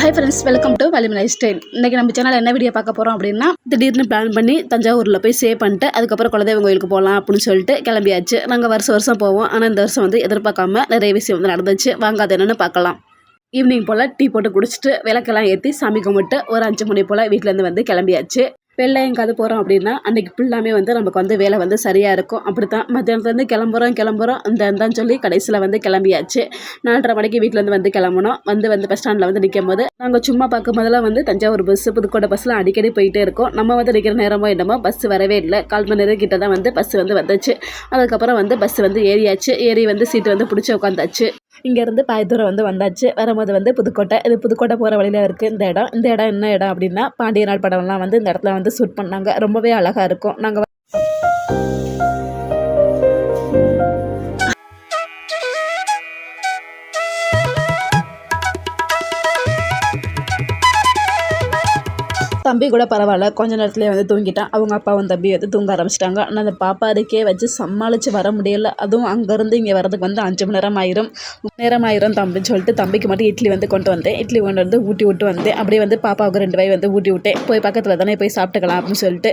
Hi friends welcome to Valimai life style இன்றைக்கி நம்ம channel என்ன வீடியோ பார்க்க போகிறோம் அப்படின்னா திடீர்னு பிளான் பண்ணி தஞ்சாவூரில் போய் சேவ் பண்ணிட்டு அதுக்கப்புறம் குலதெய்வம் கோயிலுக்கு போகலாம் அப்படின்னு சொல்லிட்டு கிளம்பியாச்சு. நாங்கள் வருஷம் வருஷம் போவோம். ஆனால் இந்த வருஷம் வந்து எதிர்பார்க்காம நிறைய விஷயம் வந்து நடந்துச்சு. வாங்க அது என்னென்னு பார்க்கலாம். ஈவினிங் போல் டீ போட்டு குடிச்சிட்டு விளக்கெல்லாம் ஏற்றி சாமி கும்பிட்டு ஒரு அஞ்சு மணி போல் வீட்டிலேருந்து வந்து கிளம்பியாச்சு. வெளில எங்காவது போகிறோம் அப்படின்னா அன்றைக்கி ஃபுல்லாமே வந்து நமக்கு வந்து வேலை வந்து சரியாக இருக்கும். அப்படி தான் மத்தியானத்துலேருந்து கிளம்புறோம் கிளம்புறோம். இந்த இந்தான்னு சொல்லி கடைசியில் வந்து கிளம்பியாச்சு. நாலரை மணிக்கு வீட்டிலேருந்து வந்து கிளம்பணும். வந்து வந்து பஸ் ஸ்டாண்டில் வந்து நிற்கும் போது நாங்கள் சும்மா பார்க்கும் போதெல்லாம் வந்து தஞ்சாவூர் பஸ் புதுக்கோட்டை பஸ்ஸில் அடிக்கடி போயிட்டே இருக்கோம். நம்ம வந்து நிற்கிற நேரமோ என்னமோ பஸ் வரவே இல்லை. கால் மணி நேரம் கிட்ட தான் வந்து பஸ் வந்து வந்துச்சு. அதுக்கப்புறம் வந்து பஸ் வந்து ஏறியாச்சு. ஏறி வந்து சீட்டு வந்து பிடிச்சி உட்காந்தாச்சு இங்கேருந்து பாயத்தூரம் வந்து வந்தாச்சு. வரும்போது வந்து புதுக்கோட்டை. இது புதுக்கோட்டை போகிற வழியில் இருக்குது இந்த இடம். இந்த இடம் என்ன இடம் அப்படின்னா பாண்டிய நாள் படம்லாம் வந்து இந்த இடத்துல வந்து ஷூட் பண்ணாங்க. ரொம்பவே அழகாக இருக்கும். நாங்கள் தம்பி கூட பரவாயில்ல. கொஞ்ச நேரத்துலேயே வந்து தூங்கிட்டான். அவங்க அப்பாவும் தம்பி வந்து தூங்க ஆரம்பிச்சிட்டாங்க. ஆனால் அந்த பாப்பா இருக்கே வச்சு சமாளித்து வர முடியல. அதுவும் அங்கேருந்து இங்கே வரதுக்கு வந்து அஞ்சு மணி நேரம் ஆயிரும் நேரம் ஆயிரும் தம்பின்னு சொல்லிட்டு தம்பிக்கு மட்டும் இட்லி வந்து கொண்டு வந்தேன். இட்லி கொண்டு வந்து ஊட்டி விட்டு வந்தேன். அப்படியே வந்து பாப்பாவுக்கு ரெண்டு வாய் வந்து ஊட்டி விட்டேன். போய் பக்கத்தில் தானே போய் சாப்பிட்டுக்கலாம் அப்படின்னு சொல்லிட்டு.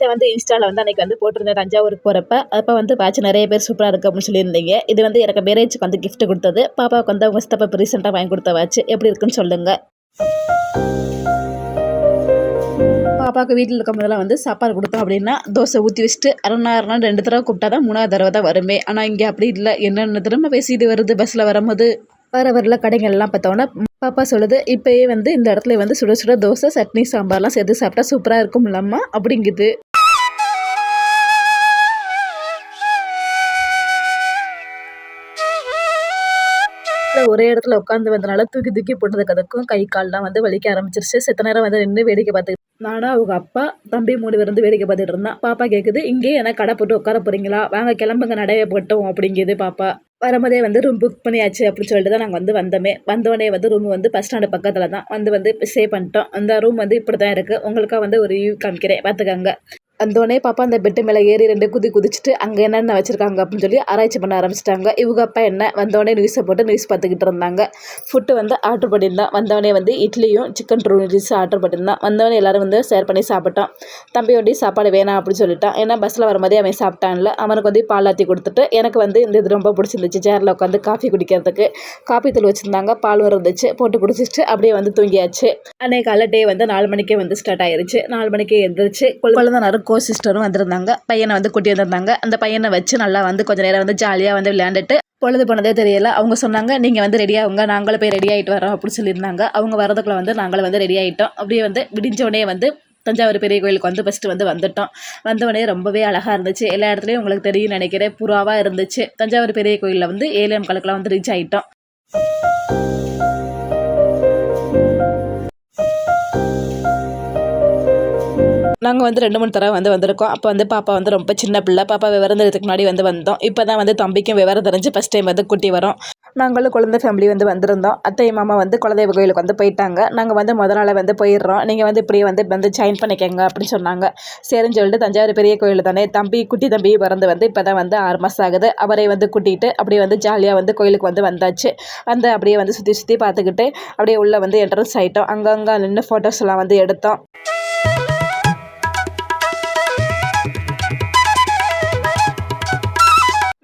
இதை வந்து இன்ஸ்டாவில் வந்து அன்றைக்கி வந்து போட்டிருந்தேன் தஞ்சாவூருக்கு போகிறப்ப அப்போ வந்து வாட்ச் நிறைய பேர் சூப்பராக இருக்குது அப்படின்னு சொல்லியிருந்தீங்க. இது வந்து எனக்கு மேரேஜுக்கு வந்து கிஃப்ட் கொடுத்தது. பாப்பாவுக்கு வந்து அவங்க சித்தப்பா ரீசெண்டாக வாங்கி கொடுத்த வாட்ச் எப்படி இருக்குன்னு சொல்லுங்கள் பாப்பாவுக்கு வீட்டில் இருக்கும் போதெல்லாம் வந்து சாப்பாடு கொடுத்தோம் அப்படின்னா தோசை ஊற்றி வச்சுட்டு அரை நாள் ரெண்டு தடவை கூப்பிட்டா தான் மூணாவது தடவை தான் வருமே. ஆனால் இங்கே அப்படி இல்லை. என்னென்ன திரும்ப பேசிட்டு வருது? பஸ்ஸில் வரும்போது. வர வரல கடைகள்லாம் பார்த்தோன்னா பாப்பா சொல்லுது இப்போயே வந்து இந்த இடத்துல வந்து சுட சுட தோசை சட்னி சாம்பார்லாம் சேர்த்து சாப்பிட்டா சூப்பராக இருக்கும் இல்லாமல் அப்படிங்குது. ஒரே இடத்துல உட்காந்து வந்தனால தூக்கி தூக்கி போட்டதுக்கு அதுக்கும் கை கால்லாம் வந்து வலிக்க ஆரம்பிச்சிருச்சு. செத்த நேரம் வந்து நின்று வேடிக்கை பார்த்துக்கிட்டு நானும் அவங்க அப்பா தம்பி மூணு பேர் வந்து வேடிக்கை பார்த்துட்டு இருந்தான் பாப்பா கேட்குது இங்கேயே என்ன கடை போட்டு உட்கார போறீங்களா? வாங்க கிளம்புங்க நடைய போட்டோம் அப்படிங்குது பாப்பா. வரும்போதே வந்து ரூம் புக் பண்ணியாச்சு அப்படின்னு சொல்லிட்டு தான் நாங்கள் வந்து வந்தோமே. வந்தோடனே வந்து ரூம் வந்து பஸ் ஸ்டாண்டு பக்கத்தில் தான் வந்து வந்து ஸ்டே பண்ணிட்டோம். அந்த ரூம் வந்து இப்படி தான் இருக்குது உங்களுக்காக வந்து ஒரு வியூ காமிக்கிறேன். பார்த்துக்கங்க. வந்தோடனே பாப்பா அந்த பெட்டு மேலே ஏறி ரெண்டு குதி குதிச்சுட்டு அங்கே என்னென்ன வச்சுருக்காங்க அப்படின்னு சொல்லி ஆராய்ச்சி பண்ண ஆரம்பிச்சிட்டாங்க. இவங்க அப்பா என்ன வந்தோடனே நியூஸை போட்டு நியூஸ் பார்த்துக்கிட்டு இருந்தாங்க. ஃபுட்டு வந்து ஆர்டர் பண்ணியிருந்தான். வந்தவொடனே வந்து இட்லியும் சிக்கன் நூடுல்ஸ் ஆர்டர் பண்ணியிருந்தான். வந்தவொடனே எல்லாரும் வந்து ஷேர் பண்ணி சாப்பிட்டோம் தம்பி சாப்பாடு வேணாம் அப்படின்னு சொல்லிட்டான். ஏன்னா பஸ்ஸில் வரும்போதே அவன் சாப்பிட்டான்ல. அவனுக்கு வந்து பால் ஆற்றி கொடுத்துட்டு எனக்கு வந்து இந்த இது ரொம்ப பிடிச்சிருந்துச்சு. சேரில் உட்காந்து காஃபி குடிக்கிறதுக்கு. காஃபி தூள் வச்சுருந்தாங்க. பால் இருந்துச்சு. போட்டு குடிச்சிட்டு அப்படியே வந்து தூங்கியாச்சு. அன்னைக்கு காலை டே வந்து நாலு மணிக்கே வந்து ஸ்டார்ட் ஆயிருச்சு. நாலு மணிக்கே எழுந்திரிச்சு குழந்தைனாரும் கோ சிஸ்டரும் வந்திருந்தாங்க. பையனை வந்து கூட்டி வந்திருந்தாங்க. அந்த பையனை வச்சு நல்லா வந்து கொஞ்ச நேரம் வந்து ஜாலியாக வந்து விளையாண்டுட்டு பொழுது போனதே தெரியல. அவங்க சொன்னாங்க நீங்கள் வந்து ரெடி ஆகுங்க நாங்களும் போய் ரெடி ஆகிட்டு வரோம் அப்படின்னு சொல்லியிருந்தாங்க. அவங்க வரதுக்குள்ளே வந்து நாங்களும் வந்து ரெடி ஆகிட்டோம் அப்படியே வந்து விடிஞ்சோடனே வந்து தஞ்சாவூர் பெரிய கோயிலுக்கு வந்து ஃபஸ்ட்டு வந்து வந்துட்டோம். வந்தவொடனே ரொம்பவே அழகாக இருந்துச்சு. எல்லா இடத்துலையும் உங்களுக்கு தெரியும் நினைக்கிறேன். புறாவாக இருந்துச்சு. தஞ்சாவூர் பெரிய கோயிலில் வந்து ஏழு கலக்கெலாம் வந்து ரீச் ஆகிட்டோம் நாங்கள் வந்து ரெண்டு மூணு தடவை வந்து வந்திருக்கோம். அப்போ வந்து பாப்பா வந்து ரொம்ப சின்ன பிள்ளை. பாப்பா விவரம் தெரிஞ்சதுக்கு முன்னாடி வந்து வந்தோம். இப்போ தான் வந்து தம்பிக்கும் விவரம் தெரிஞ்சு ஃபஸ்ட் டைம் வந்து கூட்டி வரோம். நாங்களும் குழந்தை ஃபேமிலி வந்து வந்திருந்தோம். அத்தை மாமா வந்து குலதெய்வ கோயிலுக்கு வந்து போயிட்டாங்க. நாங்கள் வந்து முத நாளை வந்து போயிடுறோம். நீங்கள் வந்து இப்படியே வந்து வந்து ஜாயின் பண்ணிக்கங்க அப்படின்னு சொன்னாங்க. சரின்னு சொல்லிட்டு தஞ்சாவூர் பெரிய கோயில் தானே தம்பி குட்டி தம்பி பிறந்து வந்து இப்போ தான் வந்து ஆறு மாதம் ஆகுது. அவரை வந்து கூட்டிகிட்டு அப்படியே வந்து ஜாலியாக வந்து கோயிலுக்கு வந்து வந்தாச்சு. வந்து அப்படியே வந்து சுற்றி சுற்றி பார்த்துக்கிட்டு அப்படியே உள்ளே வந்து என்ட்ரன்ஸ் ஆகிட்டோம் அங்கங்கே நின்று ஃபோட்டோஸ் எல்லாம் வந்து எடுத்தோம்.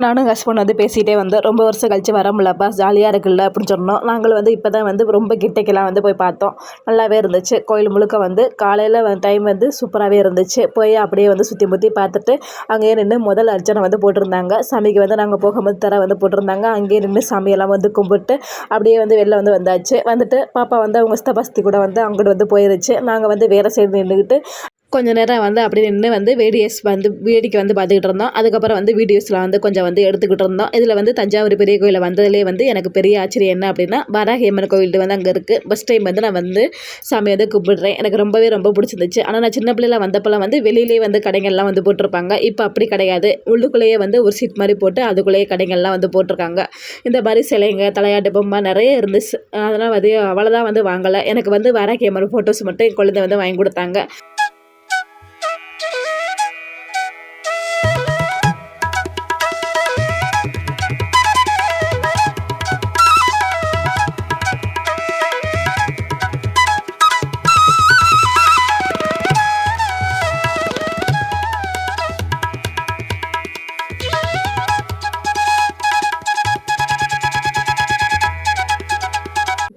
நானும் ஹஸ்பண்ட் வந்து பேசிகிட்டே வந்தோம் ரொம்ப வருஷம் கழிச்சு வர முடியலப்பா ஜாலியாக இருக்குல்ல அப்படின்னு சொன்னோம். நாங்கள் வந்து இப்போ தான் வந்து ரொம்ப கிட்டக்கெல்லாம் வந்து போய் பார்த்தோம். நல்லாவே இருந்துச்சு. கோயில் முழுக்க வந்து காலையில் டைம் வந்து சூப்பராகவே இருந்துச்சு. போய் அப்படியே வந்து சுற்றி முற்றி பார்த்துட்டு அங்கேயே நின்று முதல் அர்ச்சனை வந்து போட்டிருந்தாங்க. சாமிக்கு வந்து நாங்கள் போகும்போது தர வந்து போட்டிருந்தாங்க. அங்கேயே நின்று சாமியெல்லாம் வந்து கும்பிட்டு அப்படியே வந்து வெளில வந்து வந்தாச்சு. வந்துட்டு பாப்பா வந்து அவங்க ஸ்தபஸ்தி கூட வந்து அங்கிட்டு வந்து போயிருச்சு. நாங்கள் வந்து வேறு சைடு நின்றுக்கிட்டு கொஞ்ச நேரம் வந்து அப்படி நின்று வந்து வீடியோஸ் வந்து வேடிக்கை வந்து பார்த்துக்கிட்டு இருந்தோம். அதுக்கப்புறம் வந்து வீடியோஸ்லாம் வந்து கொஞ்சம் வந்து எடுத்துக்கிட்டு இருந்தோம். இதில் வந்து தஞ்சாவூர் பெரிய கோயிலில் வந்ததுலேயே வந்து எனக்கு பெரிய ஆச்சரியம் என்ன அப்படின்னா வராகியம்மன் கோயில் வந்து அங்கே இருக்குது ஃபஸ்ட் டைம் வந்து நான் வந்து சாமி வந்து கும்பிடுறேன். எனக்கு ரொம்பவே ரொம்ப பிடிச்சிருந்துச்சு. ஆனால் நான் சின்ன பிள்ளைல வந்தப்பெல்லாம் வந்து வெளியிலேயே வந்து கடைகள்லாம் வந்து போட்டிருப்பாங்க. இப்போ அப்படி கிடையாது. உள்ளுக்குள்ளேயே வந்து ஒரு சீட் மாதிரி போட்டு அதுக்குள்ளேயே கடைகள்லாம் வந்து போட்டிருக்காங்க. இந்த மாதிரி சிலைங்க தலையாட்டு பொம்மை நிறைய இருந்துச்சு. அதெல்லாம் வந்து அவ்வளோதான் வந்து வாங்கலை. எனக்கு வந்து வராகியம்மன் ஃபோட்டோஸ் மட்டும் என் குழந்தை வந்து வாங்கி கொடுத்தாங்க.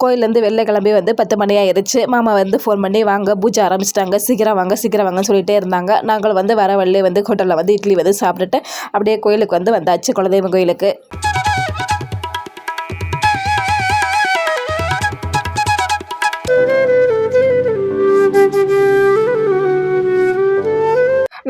கோயிலேருந்து வெளில கிளம்பி வந்து பத்து மணி ஆயிடுச்சு மாமா வந்து ஃபோன் பண்ணி வாங்க பூஜை ஆரம்பிச்சிட்டாங்க. சீக்கிரம் வாங்க சீக்கிரம் வாங்கன்னு சொல்லிட்டே இருந்தாங்க. நாங்கள் வந்து வர வழியே வந்து ஹோட்டலில் வந்து இட்லி வந்து சாப்பிட்டுட்டு அப்படியே கோயிலுக்கு வந்து வந்தாச்சு குலதெய்வம் கோயிலுக்கு.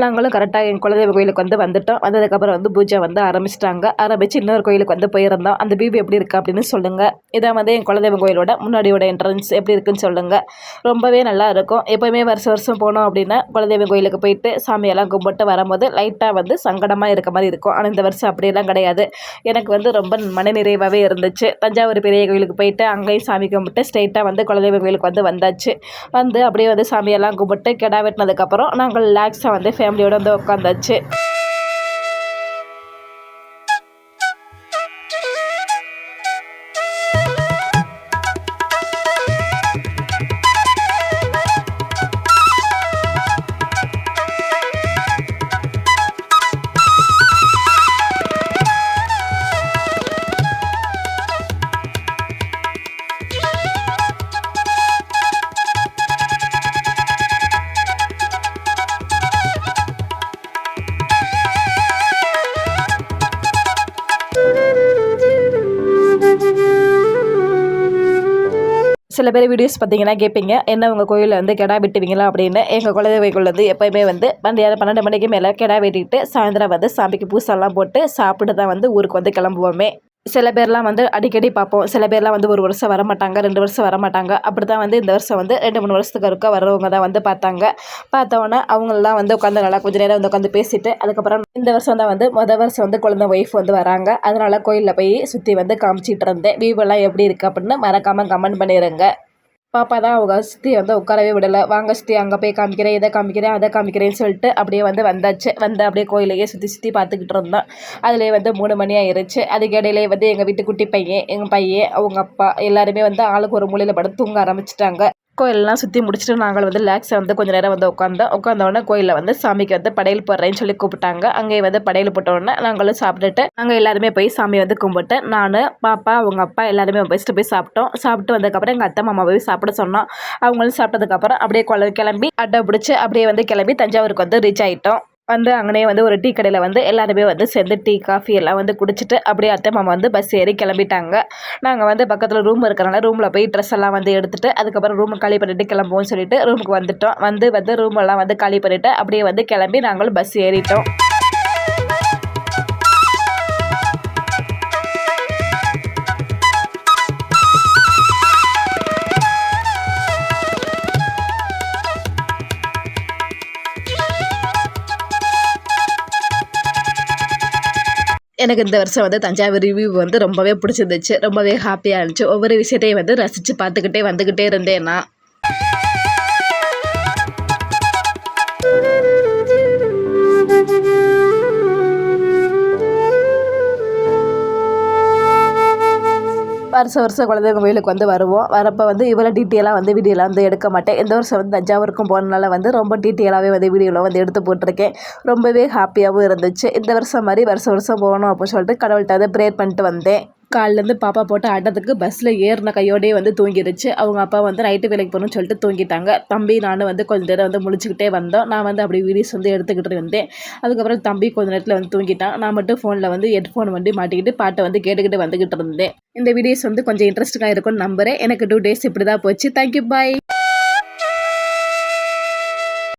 நாங்களும் கரெக்டாக என் குலதெய்வ கோயிலுக்கு வந்து வந்துட்டோம். வந்ததுக்கப்புறம் வந்து பூஜை வந்து ஆரம்பிச்சிட்டாங்க. ஆரம்பித்து இன்னொரு கோயிலுக்கு வந்து போயிருந்தோம். அந்த வியூ எப்படி இருக்குது அப்படின்னு சொல்லுங்கள் இதான் வந்து என் குலதெய்வ கோயிலோட முன்னாடியோட என்ட்ரன்ஸ் எப்படி இருக்குன்னு சொல்லுங்கள் ரொம்பவே நல்லா இருக்கும். எப்போயுமே வருஷம் வருஷம் போனோம் அப்படின்னா குலதெய்வ கோயிலுக்கு போயிட்டு சாமியெல்லாம் கும்பிட்டு வரும்போது லைட்டாக வந்து சங்கடமாக இருக்க மாதிரி இருக்கும். ஆனால் இந்த வருஷம் அப்படியெல்லாம் கிடையாது. எனக்கு வந்து ரொம்ப மனநிறைவாகவே இருந்துச்சு. தஞ்சாவூர் பெரிய கோயிலுக்கு போயிட்டு அங்கேயும் சாமி கும்பிட்டு ஸ்ட்ரெயிட்டாக வந்து குலதெய்வ கோயிலுக்கு வந்து வந்தாச்சு. வந்து அப்படியே வந்து சாமியெல்லாம் கும்பிட்டு கிடா வெட்டினதுக்கப்புறம் நாங்கள் ரிலாக்ஸாக வந்து ஃபேமிலியோடு வந்து உட்காந்தாச்சு சில பேர் வீடியோஸ் பார்த்தீங்கன்னா கேட்பீங்க என்ன உங்கள் கோயிலில் வந்து கிடா வெட்டுவீங்களா அப்படின்னு. எங்கள் குலதெய்வங்கள் வந்து எப்போயுமே வந்து பன்னெண்டு பன்னெண்டு மணிக்கு மேலே கிடா வெட்டிட்டு சாயந்தரம் வந்து சாமிக்கு பூசெல்லாம் போட்டு சாப்பிட்டு தான் வந்து ஊருக்கு வந்து கிளம்புவோமே. சில பேர்லாம் வந்து அடிக்கடி பார்ப்போம். சில பேர்லாம் வந்து ஒரு வருஷம் வர மாட்டாங்க ரெண்டு வருஷம் வர மாட்டாங்க அப்படி தான் வந்து இந்த வருஷம் வந்து ரெண்டு மூணு வருஷத்துக்கு இருக்க வர்றவங்க தான் வந்து பார்த்தாங்க. பார்த்தோன்னே அவங்களெலாம் வந்து உட்காந்து நல்லா கொஞ்ச நேரம் வந்து உட்காந்து பேசிட்டு அதுக்கப்புறம் இந்த வருஷம் தான் வந்து மொதல் வருஷம் வந்து குழந்தை ஒய்ஃப் வந்து வராங்க. அதனால் கோயிலில் போய் சுற்றி வந்து காமிச்சிட்டு இருந்தேன். வியூவெல்லாம் எப்படி இருக்குது அப்படின்னு மறக்காமல் கமெண்ட் பண்ணிடுங்க பாப்பா தான் அவங்க சித்தி வந்து உட்காரவே விடலை. வாங்க சித்தி அங்கே போய் காமிக்கிறேன் இதை காமிக்கிறேன் அதை காமிக்கிறேன்னு சொல்லிட்டு அப்படியே வந்து வந்தாச்சு. வந்து அப்படியே கோயிலையே சுற்றி சுற்றி பார்த்துக்கிட்டு இருந்தோம் அதிலே வந்து மூணு மணி ஆயிருச்சு. அதுக்கு இடையிலே வந்து எங்கள் வீட்டு குட்டி பையன் எங்கள் பையன் அவங்க அப்பா எல்லாருமே வந்து ஆளுக்கு ஒரு மூலையில் படம் தூங்க ஆரம்பிச்சிட்டாங்க. கோயிலெலாம் சுற்றி முடிச்சுட்டு நாங்கள் வந்து ரிலாக்ஸாக வந்து கொஞ்சம் நேரம் வந்து உட்காந்தோம் உட்காந்தோடனே கோயிலில் வந்து சாமிக்கு வந்து படையல் போடுறேன்னு சொல்லி கூப்பிட்டாங்க. அங்கேயே வந்து படையல் போட்டோடனே நாங்களும் சாப்பிட்டுட்டு நாங்கள் எல்லாருமே போய் சாமி வந்து கும்பிட்டு நான் பாப்பா அவங்க அப்பா எல்லாருமே பெஸ்ட்டு போய் சாப்பிட்டோம். சாப்பிட்டு வந்ததுக்கப்புறம் எங்கள் அத்தை மாமா போய் சாப்பிட சொன்னோம். அவங்களும் சாப்பிட்டதுக்கப்புறம் அப்படியே குழந்தை கிளம்பி அட்டை பிடிச்சி அப்படியே வந்து கிளம்பி தஞ்சாவூருக்கு வந்து ரீச் ஆகிட்டோம் வந்து அங்கனே வந்து ஒரு டீ கடையில் வந்து எல்லாருமே வந்து சேர்ந்து டீ காஃபி எல்லாம் வந்து குடிச்சிட்டு அப்படியே அத்தை மாமா வந்து பஸ் ஏறி கிளம்பிட்டாங்க. நாங்கள் வந்து பக்கத்தில் ரூம் இருக்கிறனால ரூமில் போய் ட்ரெஸ் எல்லாம் வந்து எடுத்துகிட்டு அதுக்கப்புறம் ரூம் காலி பண்ணிவிட்டு கிளம்புவோம்னு சொல்லிட்டு ரூமுக்கு வந்துட்டோம். வந்து வந்து ரூமெல்லாம் வந்து காலி பண்ணிவிட்டு அப்படியே வந்து கிளம்பி நாங்களும் பஸ் ஏறிட்டோம். எனக்கு இந்த வருஷம் வந்து தஞ்சாவூர் ரிவ்யூ வந்து ரொம்பவே பிடிச்சிருந்துச்சு. ரொம்பவே ஹாப்பியாக இருந்துச்சு. ஒவ்வொரு விஷயத்தையும் வந்து ரசித்து பார்த்துக்கிட்டே வந்துக்கிட்டே இருந்தேன் நான். வருஷம் வருஷம் குலதெய்வம் கோயிலுக்கு வந்து வருவோம். வரப்போ வந்து இவ்வளோ டீட்டெயிலாக வந்து வீடியோலாம் வந்து எடுக்க மாட்டேன். இந்த வருஷம் வந்து தஞ்சாவூருக்கும் போனனால வந்து ரொம்ப டீட்டெயிலாகவே வந்து வீடியோவில் வந்து எடுத்து போட்டிருக்கேன். ரொம்பவே ஹாப்பியாகவும் இருந்துச்சு. இந்த வருஷம் மாதிரி வருஷம் வருஷம் போகணும் அப்படின்னு சொல்லிட்டு கடவுள்கிட்ட வந்து ப்ரேயர் பண்ணிட்டு வந்தேன். காலிலேருந்து பாப்பா போட்டு ஆட்டத்துக்கு பஸ்ஸில் ஏறின கையோடயே வந்து தூங்கிடுச்சு அவங்க அப்பா வந்து நைட்டு வேலைக்கு போகணும்னு சொல்லிட்டு தூங்கிட்டாங்க. தம்பி நானும் வந்து கொஞ்சம் நேரம் வந்து முழிச்சுக்கிட்டே வந்தோம். நான் வந்து அப்படி வீடியோஸ் வந்து எடுத்துக்கிட்டு இருந்தேன். அதுக்கப்புறம் தம்பி கொஞ்ச நேரத்தில் வந்து தூங்கிட்டான். நான் மட்டும் ஃபோனில் வந்து ஹெட்ஃபோன் வந்து மாட்டிக்கிட்டு பாட்டை வந்து கேட்டுக்கிட்டு வந்துக்கிட்டு இருந்தேன். இந்த வீடியோஸ் வந்து கொஞ்சம் இன்ட்ரெஸ்டிங்காக இருக்கும்னு நம்புறேன். எனக்கு டூ டேஸ் இப்படி தான் போச்சு தேங்க்யூ பாய்